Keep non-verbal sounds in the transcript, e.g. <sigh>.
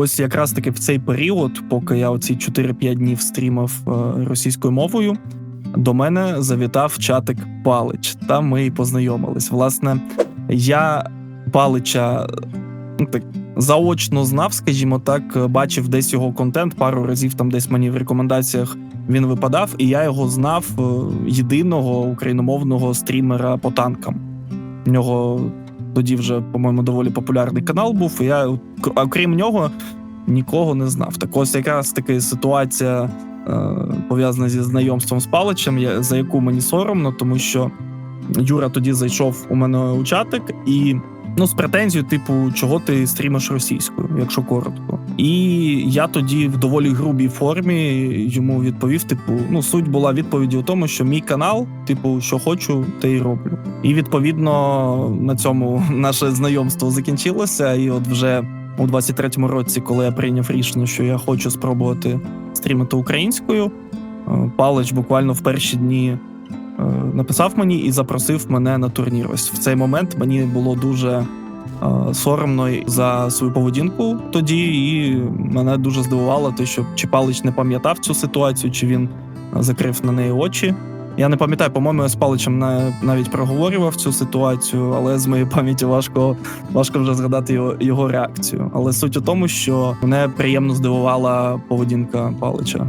Ось якраз таки в цей період, поки я оці 4-5 днів стрімав е, російською мовою, до мене завітав чатик Палич. Там ми і познайомились. Власне, я Палича ну, так, заочно знав, скажімо так, бачив десь його контент пару разів там десь мені в рекомендаціях він випадав, і я його знав е, єдиного україномовного стрімера по танкам. В нього тоді вже, по-моєму, доволі популярний канал був. І я, окрім нього, нікого не знав. Так ось якраз таки ситуація е, пов'язана зі знайомством з Паличем, за яку мені соромно, тому що Юра тоді зайшов у мене у чатик і. Ну, з претензією, типу, чого ти стрімиш російською, якщо коротко. І я тоді в доволі грубій формі йому відповів: типу, ну, суть була відповіді у тому, що мій канал, типу, що хочу, те й роблю. І відповідно на цьому <laughs> наше знайомство закінчилося. І от вже у 23-му році, коли я прийняв рішення, що я хочу спробувати стрімити українською, е, Палич буквально в перші дні е, написав мені і запросив мене на турнір. Ось в цей момент мені було дуже соромно за свою поведінку тоді, і мене дуже здивувало те, що чи Палич не пам'ятав цю ситуацію, чи він е, закрив на неї очі. Я не пам'ятаю, по-моєму, я з Паличем на- навіть проговорював цю ситуацію, але з моєї пам'яті важко, важко вже згадати його, його реакцію. Але суть у тому, що мене приємно здивувала поведінка Палича.